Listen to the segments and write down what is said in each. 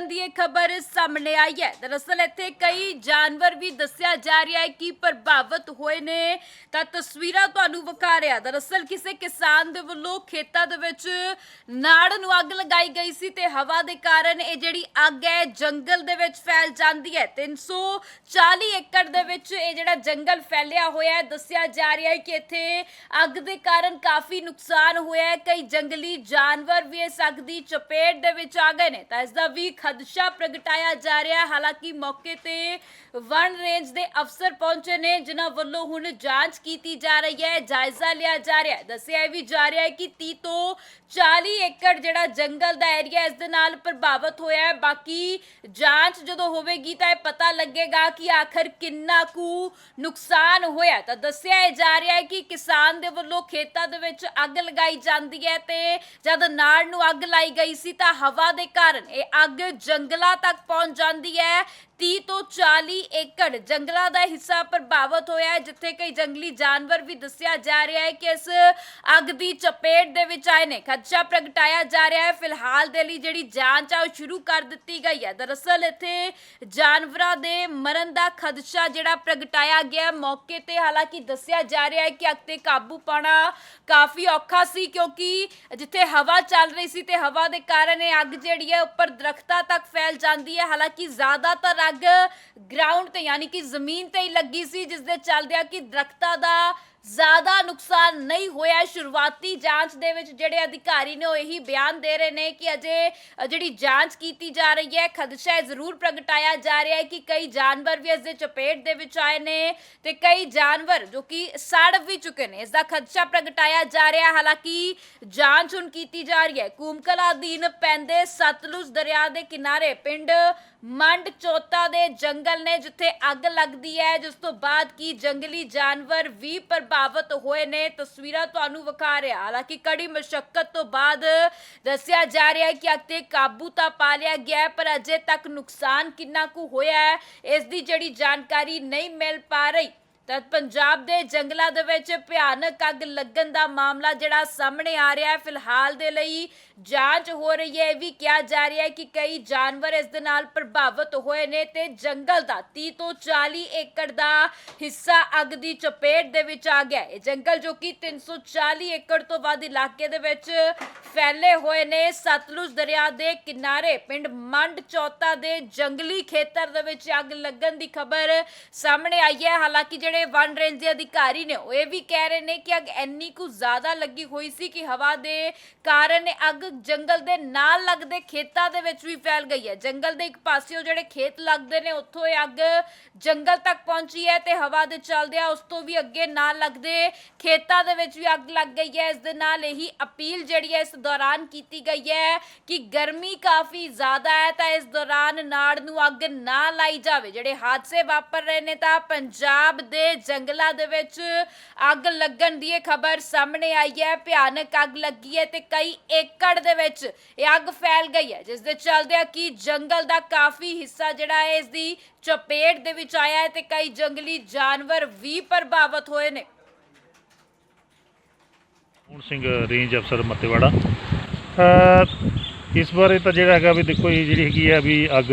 ਦੀ ਇਹ ਖਬਰ ਸਾਹਮਣੇ ਆਈ ਹੈ। ਦਰਅਸਲ ਇੱਥੇ ਕਈ ਜਾਨਵਰ ਵੀ ਦੱਸਿਆ ਜਾ ਰਿਹਾ ਹੈ ਕਿ ਪ੍ਰਭਾਵਿਤ ਹੋਏ ਨੇ। ਤਾਂ ਤਸਵੀਰਾਂ ਤੁਹਾਨੂੰ ਵਿਖਾ ਰਿਹਾ। ਦਰਅਸਲ ਕਿਸੇ ਕਿਸਾਨ ਦੇ ਵੱਲੋਂ ਖੇਤਾਂ ਦੇ ਵਿੱਚ ਨਾੜ ਨੂੰ ਅੱਗ ਲਗਾਈ ਗਈ ਸੀ ਤੇ ਹਵਾ ਦੇ ਕਾਰਨ ਇਹ ਜਿਹੜੀ ਅੱਗ ਹੈ, ਜੰਗਲ ਦੇ ਵਿੱਚ ਫੈਲ ਜਾਂਦੀ ਹੈ। 340 ਏਕੜ ਦੇ ਵਿੱਚ ਇਹ ਜਿਹੜਾ ਜੰਗਲ ਫੈਲਿਆ ਹੋਇਆ ਹੈ। ਦੱਸਿਆ ਜਾ ਰਿਹਾ ਹੈ ਕਿ ਇੱਥੇ ਅੱਗ ਦੇ ਕਾਰਨ ਕਾਫੀ ਨੁਕਸਾਨ ਹੋਇਆ ਹੈ। ਕਈ ਜੰਗਲੀ ਜਾਨਵਰ ਵੀ ਇਸ ਅੱਗ ਦੀ ਚਪੇਟ ਦੇ ਵਿੱਚ ਆ ਗਏ ਨੇ। ਤਾਂ ਇਸ ਦਾ ਵੀ ਖਦਸ਼ਾ ਪ੍ਰਗਟਾਇਆ ਜਾ ਰਿਹਾ ਹਾਲਾਂਕਿ ਮੌਕੇ ਤੇ ਵਨ ਰੇਂਜ ਦੇ ਅਫਸਰ ਪਹੁੰਚੇ ਨੇ, ਜਿਨ੍ਹਾਂ ਵੱਲੋਂ ਹੁਣ ਜਾਂਚ ਕੀਤੀ ਜਾ ਰਹੀ ਹੈ, ਜਾਇਜ਼ਾ ਲਿਆ ਜਾ ਰਿਹਾ ਹੈ। ਦੱਸਿਆ ਵੀ ਜਾ ਰਿਹਾ ਹੈ ਕਿ 30 ਤੋਂ 40 ਏਕੜ ਜਿਹੜਾ ਜੰਗਲ ਦਾ ਏਰੀਆ ਇਸ ਦੇ ਨਾਲ ਪ੍ਰਭਾਵਿਤ ਹੋਇਆ ਹੈ। ਬਾਕੀ ਜਾਂਚ ਜਦੋਂ ਹੋਵੇਗੀ ਤਾਂ ਇਹ ਪਤਾ ਲੱਗੇਗਾ ਕਿ ਆਖਰ ਕਿੰਨਾ ਕੁ ਨੁਕਸਾਨ ਹੋਇਆ ਤਾਂ ਦੱਸਿਆ ਇਹ ਜਾ ਰਿਹਾ ਹੈ ਕਿ ਕਿਸਾਨ ਦੇ ਵੱਲੋਂ ਖੇਤਾਂ ਦੇ ਵਿੱਚ ਅੱਗ ਲਗਾਈ ਜਾਂਦੀ ਹੈ ਤੇ ਜਦ ਨਾੜ ਨੂੰ ਅੱਗ ਲਾਈ ਗਈ ਸੀ ਤਾਂ ਹਵਾ ਦੇ ਕਾਰਨ ਇਹ ਅੱਗ ਜੰਗਲਾਂ ਤੱਕ ਪਹੁੰਚ ਜਾਂਦੀ ਹੈ। 30 ਤੋਂ 40 ਏਕੜ ਜੰਗਲਾਂ ਦਾ ਹਿੱਸਾ ਪ੍ਰਭਾਵਿਤ ਹੋਇਆ ਹੈ, ਜਿੱਥੇ ਕਈ ਜੰਗਲੀ ਜਾਨਵਰ ਵੀ ਦੱਸਿਆ ਜਾ ਰਿਹਾ ਹੈ ਕਿ ਇਸ ਅੱਗ ਦੀ ਚਪੇਟ ਦੇ ਵਿੱਚ ਆਏ ਨੇ। ਖਦਸ਼ਾ ਪ੍ਰਗਟਾਇਆ ਜਾ ਰਿਹਾ ਹੈ। ਫਿਲਹਾਲ ਦੇ ਲਈ ਜਿਹੜੀ ਜਾਂਚ ਆ, ਉਹ ਸ਼ੁਰੂ ਕਰ ਦਿੱਤੀ ਗਈ ਹੈ। ਦਰਅਸਲ ਇੱਥੇ ਜਾਨਵਰਾਂ ਦੇ ਮਰਨ ਦਾ ਖਦਸ਼ਾ ਜਿਹੜਾ ਪ੍ਰਗਟਾਇਆ ਗਿਆ ਮੌਕੇ ਤੇ ਹਾਲਾਂਕਿ ਦੱਸਿਆ ਜਾ ਰਿਹਾ ਹੈ ਕਿ ਅੱਗ ਤੇ ਕਾਬੂ ਪਾਣਾ ਕਾਫੀ ਔਖਾ ਸੀ, ਕਿਉਂਕਿ ਜਿੱਥੇ ਹਵਾ ਚੱਲ ਰਹੀ ਸੀ ਤੇ ਹਵਾ ਦੇ ਕਾਰਨ ਇਹ ਅੱਗ ਜਿਹੜੀ ਹੈ, ਉੱਪਰ ਦਰਖਤਾਂ ਤੱਕ ਫੈਲ ਜਾਂਦੀ ਹੈ। ਹਾਲਾਂਕਿ ਜ਼ਿਆਦਾਤਰ ਅੱਗ ਗਰਾਊਂਡ ਤੇ, ਯਾਨੀ ਕਿ ਜ਼ਮੀਨ ਤੇ ਹੀ ਲੱਗੀ ਸੀ ਜਿਸ ਦੇ ਚੱਲਦਿਆਂ ਕਿ ਦਰਖਤਾਂ ਦਾ ਜ਼ਿਆਦਾ ਨੁਕਸਾਨ ਨਹੀਂ ਹੋਇਆ। ਸ਼ੁਰੂਆਤੀ ਜਾਂਚ ਦੇ ਵਿੱਚ ਜਿਹੜੇ ਅਧਿਕਾਰੀ ਨੇ ਉਹ ਇਹੀ ਬਿਆਨ ਦੇ ਰਹੇ ਨੇ ਕਿ ਅਜੇ ਜਿਹੜੀ ਜਾਂਚ ਕੀਤੀ ਜਾ ਰਹੀ ਹੈ, ਖਦਸ਼ਾ ਇਹ ਜ਼ਰੂਰ ਪ੍ਰਗਟਾਇਆ ਜਾ ਰਿਹਾ ਹੈ ਕਿ ਕਈ ਜਾਨਵਰ ਵੀ ਇਸ ਦੇ ਚਪੇਟ ਦੇ ਵਿੱਚ ਆਏ ਨੇ ਤੇ ਕਈ ਜਾਨਵਰ ਜੋ ਕਿ ਸੜ ਵੀ ਚੁੱਕੇ ਨੇ, ਇਸ ਦਾ ਖਦਸ਼ਾ ਪ੍ਰਗਟਾਇਆ ਜਾ ਰਿਹਾ। ਹੈ ਹਾਲਾਂਕਿ ਜਾਂਚ ਹੁਣ ਕੀਤੀ ਜਾ ਰਹੀ ਹੈ। ਕੂਮਕਲਾ ਅਧੀਨ ਪੈਂਦੇ ਸਤਲੁਜ ਦਰਿਆ ਦੇ ਕਿਨਾਰੇ ਪਿੰਡ ਮੰਡ ਚੋਤਾ ਦੇ ਜੰਗਲ ਨੇ, ਜਿੱਥੇ ਅੱਗ ਲੱਗਦੀ ਹੈ, ਜਿਸ ਤੋਂ ਬਾਅਦ ਕੀ ਜੰਗਲੀ ਜਾਨਵਰ ਵੀ ਪ੍ਰਭਾਵਿਤ ਹੋਏ ਨੇ, ਤਸਵੀਰਾਂ ਤੁਹਾਨੂੰ ਵਿਖਾ ਰਿਹਾ। ਹਾਲਾਂਕਿ ਕੜੀ ਮੁਸ਼ਕਲ ਤੋਂ ਬਾਅਦ ਦੱਸਿਆ ਜਾ ਰਿਹਾ ਹੈ ਕਿ ਅੱਗ ਤੇ ਕਾਬੂ ਤਾਂ ਪਾ ਲਿਆ ਗਿਆ ਪਰ ਅਜੇ ਤੱਕ ਨੁਕਸਾਨ ਕਿੰਨਾ ਕੁ ਹੋਇਆ ਹੈ, ਇਸ ਦੀ ਜਿਹੜੀ ਜਾਣਕਾਰੀ ਨਹੀਂ ਮਿਲ ਪਾ ਰਹੀ। ਤਾਂ ਪੰਜਾਬ ਦੇ ਜੰਗਲਾਂ ਦੇ ਵਿੱਚ ਭਿਆਨਕ ਅੱਗ ਲੱਗਣ ਦਾ ਮਾਮਲਾ ਜਿਹੜਾ ਸਾਹਮਣੇ ਆ ਰਿਹਾ ਹੈ, ਫਿਲਹਾਲ ਦੇ ਲਈ ਜਾਂਚ ਹੋ ਰਹੀ ਹੈ, ਇਹ ਵੀ ਕਿਹਾ ਜਾ ਰਿਹਾ ਹੈ ਕਿ ਕਈ ਜਾਨਵਰ ਇਸ ਦੇ ਨਾਲ ਪ੍ਰਭਾਵਿਤ ਹੋਏ ਨੇ ਤੇ ਜੰਗਲ ਦਾ 30 ਤੋਂ 40 ਏਕੜ ਦਾ ਹਿੱਸਾ ਅੱਗ ਦੀ ਚਪੇਟ ਦੇ ਵਿੱਚ ਆ ਗਿਆ ਹੈ। ਇਹ ਜੰਗਲ ਜੋ ਕਿ 340 ਏਕੜ ਤੋਂ ਵੱਧ ਇਲਾਕੇ ਦੇ ਵਿੱਚ ਫੈਲੇ ਹੋਏ ਨੇ ਸਤਲੁਜ ਦਰਿਆ ਦੇ ਕਿਨਾਰੇ ਪਿੰਡ ਮੰਡ ਚੌਤਾ ਦੇ ਜੰਗਲੀ ਖੇਤਰ ਦੇ ਵਿੱਚ ਅੱਗ ਲੱਗਣ ਦੀ ਖਬਰ ਸਾਹਮਣੇ ਆਈ ਹੈ ਹਾਲਾਂਕਿ ਜਿਹੜੇ ਵਨ ਰੇਂਜ ਦੇ ਅਧਿਕਾਰੀ ਨੇ ਉਹ ਇਹ ਵੀ ਕਹਿ ਰਹੇ ਨੇ ਕਿ ਅੱਗ ਇੰਨੀ ਕੁ ਜ਼ਿਆਦਾ ਲੱਗੀ ਹੋਈ ਸੀ ਕਿ ਹਵਾ ਦੇ ਕਾਰਨ ਅੱਗ ਜੰਗਲ ਦੇ ਨਾਲ ਲੱਗਦੇ ਖੇਤਾਂ ਦੇ ਵਿੱਚ ਵੀ ਫੈਲ ਗਈ ਹੈ। ਜੰਗਲ ਦੇ ਇੱਕ ਪਾਸਿਓਂ ਜਿਹੜੇ ਖੇਤ ਲੱਗਦੇ ਨੇ, ਉੱਥੋਂ ਇਹ ਅੱਗ ਜੰਗਲ ਤੱਕ ਪਹੁੰਚੀ ਹੈ ਤੇ ਹਵਾ ਦੇ ਚੱਲਦਿਆਂ ਉਸ ਤੋਂ ਵੀ ਅੱਗੇ ਨਾਲ ਲੱਗਦੇ ਖੇਤਾਂ ਦੇ ਵਿੱਚ ਵੀ ਅੱਗ ਲੱਗ ਗਈ ਹੈ। ਇਸ ਦੇ ਨਾਲ ਇਹੀ ਅਪੀਲ ਜਿਹੜੀ ਹੈ, ਇਸ ਦੌਰਾਨ ਕੀਤੀ ਗਈ ਹੈ ਕਿ ਗਰਮੀ ਕਾਫੀ ਜ਼ਿਆਦਾ ਹੈ ਤਾਂ ਇਸ ਦੌਰਾਨ ਨਾੜ ਨੂੰ ਅੱਗ ਨਾ ਲਾਈ ਜਾਵੇ। ਜਿਹੜੇ ਹਾਦਸੇ ਵਾਪਰ ਰਹੇ ਨੇ ਤਾਂ ਪੰਜਾਬ ਦੇ ਜੰਗਲਾਂ ਦੇ ਵਿੱਚ ਅੱਗ ਲੱਗਣ ਦੀ ਇਹ ਖਬਰ ਸਾਹਮਣੇ ਆਈ ਹੈ। ਭਿਆਨਕ ਅੱਗ ਲੱਗੀ ਹੈ ਤੇ ਕਈ ਏਕੜ ਦੇ ਵਿੱਚ ਇਹ ਅੱਗ ਫੈਲ ਗਈ ਹੈ, ਜਿਸ ਦੇ ਚੱਲਦਿਆਂ ਕਿ ਜੰਗਲ ਦਾ ਕਾਫੀ ਹਿੱਸਾ ਜਿਹੜਾ ਹੈ, ਇਸ ਦੀ ਚਪੇਟ ਦੇ ਵਿੱਚ ਆਇਆ ਹੈ ਤੇ ਕਈ ਜੰਗਲੀ ਜਾਨਵਰ ਵੀ ਪ੍ਰਭਾਵਿਤ ਹੋਏ ਨੇ। ਹੁਣ ਸਿੰਘ, ਰੇਂਜ ਅਫਸਰ ਮੱਤੇਵਾੜਾ। ਇਸ ਬਾਰੇ ਤਾਂ ਜਿਹੜਾ ਹੈਗਾ ਵੀ ਦੇਖੋ, ਇਹ ਜਿਹੜੀ ਹੈਗੀ ਆ ਵੀ ਅੱਗ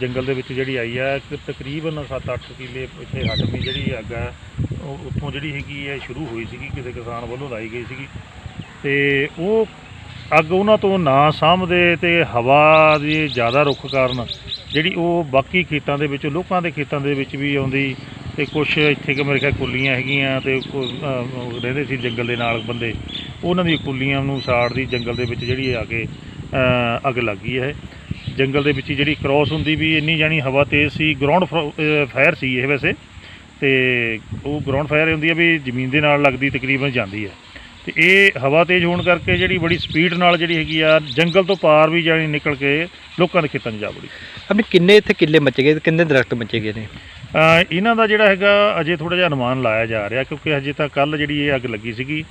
ਜੰਗਲ ਦੇ ਵਿੱਚ ਜਿਹੜੀ ਆਈ ਹੈ ਤਕਰੀਬਨ 7-8 ਕਿੱਲੇ ਇੱਥੇ ਹਟਵੀਂ ਜਿਹੜੀ ਅੱਗ ਹੈ, ਉਹ ਉੱਥੋਂ ਜਿਹੜੀ ਹੈਗੀ ਹੈ, ਸ਼ੁਰੂ ਹੋਈ ਸੀਗੀ, ਕਿਸੇ ਕਿਸਾਨ ਵੱਲੋਂ ਲਾਈ ਗਈ ਸੀਗੀ। ਤੇ ਉਹ ਅੱਗ ਉਹਨਾਂ ਤੋਂ ਨਾ ਸਾਂਭਦੇ ਤੇ ਹਵਾ ਦੀ ਜ਼ਿਆਦਾ ਰੁੱਖ ਕਾਰਨ ਜਿਹੜੀ ਉਹ ਬਾਕੀ ਖੇਤਾਂ ਦੇ ਵਿੱਚ, ਲੋਕਾਂ ਦੇ ਖੇਤਾਂ ਦੇ ਵਿੱਚ ਵੀ ਆਉਂਦੀ ਤੇ ਕੁਝ ਇੱਥੇ ਕਿ ਮੇਰੇ ਖਿਆਲ ਕੁੱਲੀਆਂ ਹੈਗੀਆਂ ਤੇ ਰਹਿੰਦੇ ਸੀ ਜੰਗਲ ਦੇ ਨਾਲ ਬੰਦੇ। ਉਹਨਾਂ ਦੀ ਕੁੱਲੀਆਂ ਨੂੰ ਸਾੜਦੀ ਜੰਗਲ ਦੇ ਵਿੱਚ ਜਿਹੜੀ ਆ ਕੇ, ਅਹ, ਅੱਗ ਲੱਗੀ ਹੈ। ਜੰਗਲ ਦੇ ਵਿੱਚ ਜਿਹੜੀ ਕ੍ਰੋਸ ਹੁੰਦੀ ਵੀ ਇੰਨੀ ਜਾਣੀ ਹਵਾ ਤੇਜ਼ ਸੀ ਗਰਾਊਂਡ ਫਾਇਰ ਸੀ ਇਹ ਵੈਸੇ। ਤੇ ਉਹ ਗਰਾਊਂਡ ਫਾਇਰ ਹੁੰਦੀ ਹੈ ਵੀ ਜ਼ਮੀਨ ਦੇ ਨਾਲ ਲੱਗਦੀ ਤਕਰੀਬਨ ਜਾਂਦੀ ਹੈ ਤੇ ਇਹ ਹਵਾ ਤੇਜ਼ ਹੋਣ ਕਰਕੇ ਜਿਹੜੀ ਬੜੀ ਸਪੀਡ ਨਾਲ ਜਿਹੜੀ ਹੈਗੀ ਆ ਜੰਗਲ ਤੋਂ ਪਾਰ ਵੀ ਜਾਣੀ ਨਿਕਲ ਕੇ ਲੋਕਾਂ ਦੇ ਖੇਤਾਂ 'ਚ ਜਾ ਵੜੀ। ਅਭੀ ਕਿੰਨੇ ਇੱਥੇ ਕਿੱਲੇ ਮੱਚ ਗਏ ਤੇ ਕਿੰਨੇ ਦਰਖਤ ਮੱਚੇ ਗਏ ਨੇ? ਇਹਨਾਂ ਦਾ ਜਿਹੜਾ ਹੈਗਾ ਅਜੇ ਥੋੜਾ ਜਿਹਾ ਅਨੁਮਾਨ ਲਾਇਆ ਜਾ ਰਿਹਾ ਕਿਉਂਕਿ ਹਜੇ ਤਾਂ ਕੱਲ ਜਿਹੜੀ ਇਹ ਅੱਗ ਲੱਗੀ ਸੀਗੀ।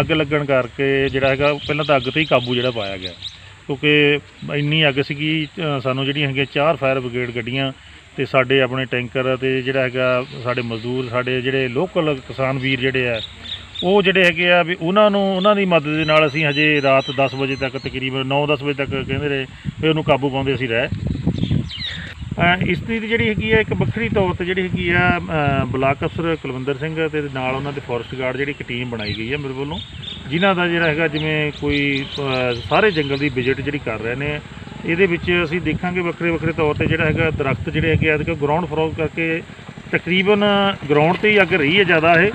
ਅੱਗ ਲੱਗਣ ਕਰਕੇ ਜਿਹੜਾ ਹੈਗਾ ਪਹਿਲਾਂ ਤਾਂ ਅੱਗ ਤੇ ਹੀ ਕਾਬੂ ਜਿਹੜਾ ਪਾਇਆ ਗਿਆ। ਕਿਉਂਕਿ ਇੰਨੀ ਅੱਗ ਸੀਗੀ ਸਾਨੂੰ ਜਿਹੜੀਆਂ ਹੈਗੀਆਂ ਚਾਰ ਫਾਇਰ ਬ੍ਰਿਗੇਡ ਗੱਡੀਆਂ ਤੇ ਸਾਡੇ ਆਪਣੇ ਟੈਂਕਰ ਤੇ ਜਿਹੜਾ ਹੈਗਾ ਸਾਡੇ ਮਜ਼ਦੂਰ ਸਾਡੇ ਜਿਹੜੇ ਲੋਕਲ ਕਿਸਾਨ ਵੀਰ ਜਿਹੜੇ ਆ ਉਹ ਜਿਹੜੇ ਹੈਗੇ ਆ ਵੀ ਉਹਨਾਂ ਨੂੰ ਉਹਨਾਂ ਦੀ ਮਦਦ ਦੇ ਨਾਲ ਅਸੀਂ ਹਜੇ ਰਾਤ 10 ਵਜੇ ਤੱਕ ਤਕਰੀਬਨ 9-10 ਵਜੇ ਤੱਕ ਕਹਿੰਦੇ ਰਹੇ ਵੀ ਉਹਨੂੰ ਕਾਬੂ ਪਾਉਂਦੇ ਅਸੀਂ ਰਹਿ। ਅ, ਇਸ ਦੀ ਜਿਹੜੀ ਹੈਗੀ ਆ ਇੱਕ ਵੱਖਰੀ ਤੌਰ ਤੇ ਜਿਹੜੀ ਹੈਗੀ ਆ ਬਲਾਕ ਅਫਸਰ ਕੁਲਵਿੰਦਰ ਸਿੰਘ ਤੇ ਨਾਲ ਉਹਨਾਂ ਦੇ ਫੋਰੈਸਟ ਗਾਰਡ ਜਿਹੜੀ ਇੱਕ ਟੀਮ ਬਣਾਈ ਗਈ ਆ ਮੇਰੇ ਵੱਲੋਂ। ਜਿਨ੍ਹਾਂ ਦਾ ਜਿਹੜਾ ਹੈਗਾ ਜਿਵੇਂ ਕੋਈ ਸਾਰੇ ਜੰਗਲ ਦੀ ਵਿਜ਼ਿਟ ਜਿਹੜੀ ਕਰ ਰਹੇ ਨੇ, ਇਹਦੇ ਵਿੱਚ ਅਸੀਂ ਦੇਖਾਂਗੇ ਵੱਖਰੇ ਵੱਖਰੇ ਤੌਰ ਤੇ ਜਿਹੜਾ ਹੈਗਾ ਦਰਖਤ ਜਿਹੜੇ ਹੈਗੇ ਆ ਕਿ ਗਰਾਊਂਡ ਫਰੋਗ ਕਰਕੇ ਤਕਰੀਬਨ ਗਰਾਊਂਡ ਤੇ ਹੀ ਅੱਗ ਰਹੀ ਹੈ ਜ਼ਿਆਦਾ ਇਹ,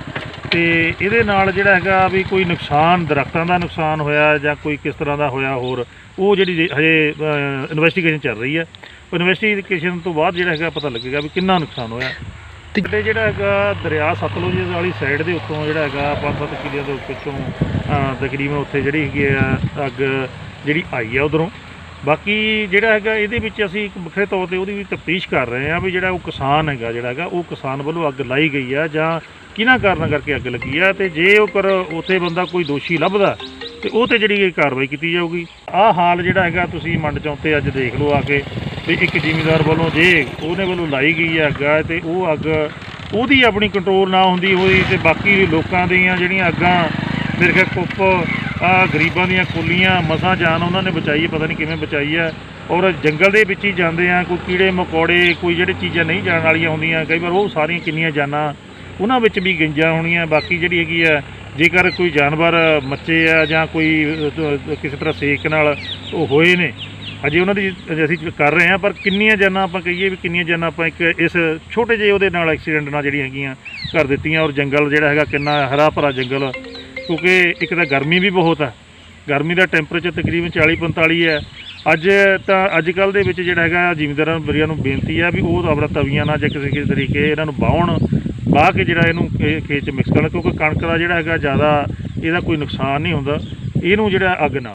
ਤੇ ਇਹਦੇ ਨਾਲ ਜਿਹੜਾ ਹੈਗਾ ਵੀ ਕੋਈ ਨੁਕਸਾਨ, ਦਰਖਤਾਂ ਦਾ ਨੁਕਸਾਨ ਹੋਇਆ ਜਾਂ ਕੋਈ ਕਿਸ ਤਰ੍ਹਾਂ ਦਾ ਹੋਇਆ ਹੋਰ, ਉਹ ਜਿਹੜੀ ਹਜੇ ਇਨਵੈਸਟੀਗੇਸ਼ਨ ਚੱਲ ਰਹੀ ਹੈ। ਇਨਵੈਸਟੀਗੇਸ਼ਨ ਤੋਂ ਬਾਅਦ ਜਿਹੜਾ ਹੈਗਾ ਪਤਾ ਲੱਗੇਗਾ ਵੀ ਕਿੰਨਾ ਨੁਕਸਾਨ ਹੋਇਆ। ਤੇ- ਤੇ ਜਿਹੜਾ ਹੈਗਾ ਦਰਿਆ ਸਤਲੁਜ ਵਾਲੀ ਸਾਈਡ ਦੇ ਉੱਤੋਂ ਜਿਹੜਾ ਹੈਗਾ ਪੰਜ ਸੱਤ ਕਿਲਿਆਂ ਦੇ ਪਿੱਛੋਂ ਤਕਰੀਬਨ ਉੱਥੇ ਜਿਹੜੀ ਹੈਗੀ ਆ, ਅੱਗ ਜਿਹੜੀ ਆਈ ਆ ਉਧਰੋਂ। ਬਾਕੀ ਜਿਹੜਾ ਹੈਗਾ ਇਹਦੇ ਵਿੱਚ ਅਸੀਂ ਇੱਕ ਵੱਖਰੇ ਤੌਰ ਤੇ ਉਹਦੀ ਵੀ ਤਫਤੀਸ਼ ਕਰ ਰਹੇ ਹਾਂ ਵੀ ਜਿਹੜਾ ਉਹ ਕਿਸਾਨ ਹੈਗਾ, ਜਿਹੜਾ ਹੈਗਾ ਉਹ ਕਿਸਾਨ ਵੱਲੋਂ ਅੱਗ ਲਾਈ ਗਈ ਆ ਜਾਂ ਕਿਹਨਾਂ ਕਾਰਨਾਂ ਕਰਕੇ ਅੱਗ ਲੱਗੀ ਆ ਤੇ ਜੇ ਉਹ ਕਰ ਉੱਥੇ ਬੰਦਾ ਕੋਈ ਦੋਸ਼ੀ ਲੱਭਦਾ ਤੇ ਉਹ ਤੇ ਜਿਹੜੀ ਇਹ ਕਾਰਵਾਈ ਕੀਤੀ ਜਾਊਗੀ। ਆਹ ਹਾਲ ਜਿਹੜਾ ਹੈਗਾ ਤੁਸੀਂ ਮੰਡ ਚੌਂਤੇ ਅੱਜ ਦੇਖ ਲਓ ਆ ਕੇ। ਵੀ ਇੱਕ ਜ਼ਿਮੀਦਾਰ ਵੱਲੋਂ ਜੇ ਉਹਦੇ ਵੱਲੋਂ ਲਾਈ ਗਈ ਹੈ ਅੱਗ ਆ ਤੇ ਉਹ ਅੱਗ ਉਹਦੀ ਆਪਣੀ ਕੰਟਰੋਲ ਨਾ ਹੁੰਦੀ ਹੋਈ ਤੇ ਬਾਕੀ ਲੋਕਾਂ ਦੀਆਂ ਜਿਹੜੀਆਂ ਅੱਗਾਂ, ਮੇਰੇ ਖਿਆਲ ਕੁੱਪ, ਆ ਗਰੀਬਾਂ ਦੀਆਂ ਕੁੱਲੀਆਂ ਮਸਾਂ ਜਾਨ ਉਹਨਾਂ ਨੇ ਬਚਾਈ ਹੈ ਪਤਾ ਨਹੀਂ ਕਿਵੇਂ ਬਚਾਈ ਹੈ ਔਰ ਜੰਗਲ ਦੇ ਵਿੱਚ ਹੀ ਜਾਂਦੇ ਆ, ਕੋਈ ਕੀੜੇ ਮਕੌੜੇ, ਕੋਈ ਜਿਹੜੇ ਚੀਜ਼ਾਂ ਨਹੀਂ ਜਾਣ ਵਾਲੀਆਂ ਹੁੰਦੀਆਂ, ਕਈ ਵਾਰ ਉਹ ਸਾਰੀਆਂ ਕਿੰਨੀਆਂ ਜਾਨਾਂ, ਉਹਨਾਂ ਵਿੱਚ ਵੀ ਗੰਜਾਂ ਹੋਣੀਆਂ, ਬਾਕੀ ਜਿਹੜੀ ਹੈਗੀ ਆ, ਜੇਕਰ ਕੋਈ ਜਾਨਵਰ ਮੱਚੇ ਆ ਜਾਂ ਕੋਈ ਕਿਸੇ ਤਰ੍ਹਾਂ ਸੇਕ ਨਾਲ ਉਹ ਹੋਏ ਨੇ ਅਜੇ ਉਹਨਾਂ ਦੀ ਅਸੀਂ ਕਰ ਰਹੇ ਹਾਂ, ਪਰ ਕਿੰਨੀਆਂ ਜਾਨਾਂ ਆਪਾਂ ਕਹੀਏ ਵੀ ਕਿੰਨੀਆਂ ਜਾਨਾਂ ਆਪਾਂ ਇੱਕ ਇਸ ਛੋਟੇ ਜਿਹੇ ਉਹਦੇ ਨਾਲ ਐਕਸੀਡੈਂਟ ਨਾਲ ਜਿਹੜੀਆਂ ਹੈਗੀਆਂ ਕਰ ਦਿੱਤੀਆਂ ਔਰ ਜੰਗਲ ਜਿਹੜਾ ਹੈਗਾ ਕਿੰਨਾ ਹਰਾ ਭਰਾ ਜੰਗਲ ਕਿਉਂਕਿ ਇੱਕ ਤਾਂ ਗਰਮੀ ਵੀ ਬਹੁਤ ਆ। ਗਰਮੀ ਦਾ ਟੈਂਪਰੇਚਰ ਤਕਰੀਬਨ 40 45 ਹੈ ਅੱਜ ਤਾਂ ਅੱਜ ਕੱਲ ਦੇ ਵਿੱਚ ਜਿਹੜਾ ਹੈਗਾ ਜ਼ਿਮੀਂਦਾਰਾਂ ਬਰੀਆਂ ਨੂੰ ਬੇਨਤੀ ਆ ਵੀ ਉਹ ਆਪਣਾ ਤਵੀਆਂ ਨਾਲ ਜਾਂ ਕਿਸੇ ਕਿਸੇ ਤਰੀਕੇ ਇਹਨਾਂ ਨੂੰ ਬਾਹਣ, ਬਾਹ ਕੇ ਜਿਹੜਾ ਇਹਨੂੰ ਖੇਤ ਚ ਮਿਕਸ ਕਰਨਾ, ਕਿਉਂਕਿ ਕਣਕ ਦਾ ਜਿਹੜਾ ਹੈਗਾ ਜ਼ਿਆਦਾ ਇਹਦਾ ਕੋਈ ਨੁਕਸਾਨ ਨਹੀਂ ਹੁੰਦਾ। ਇਹਨੂੰ ਜਿਹੜਾ ਅੱਗ ਨਾ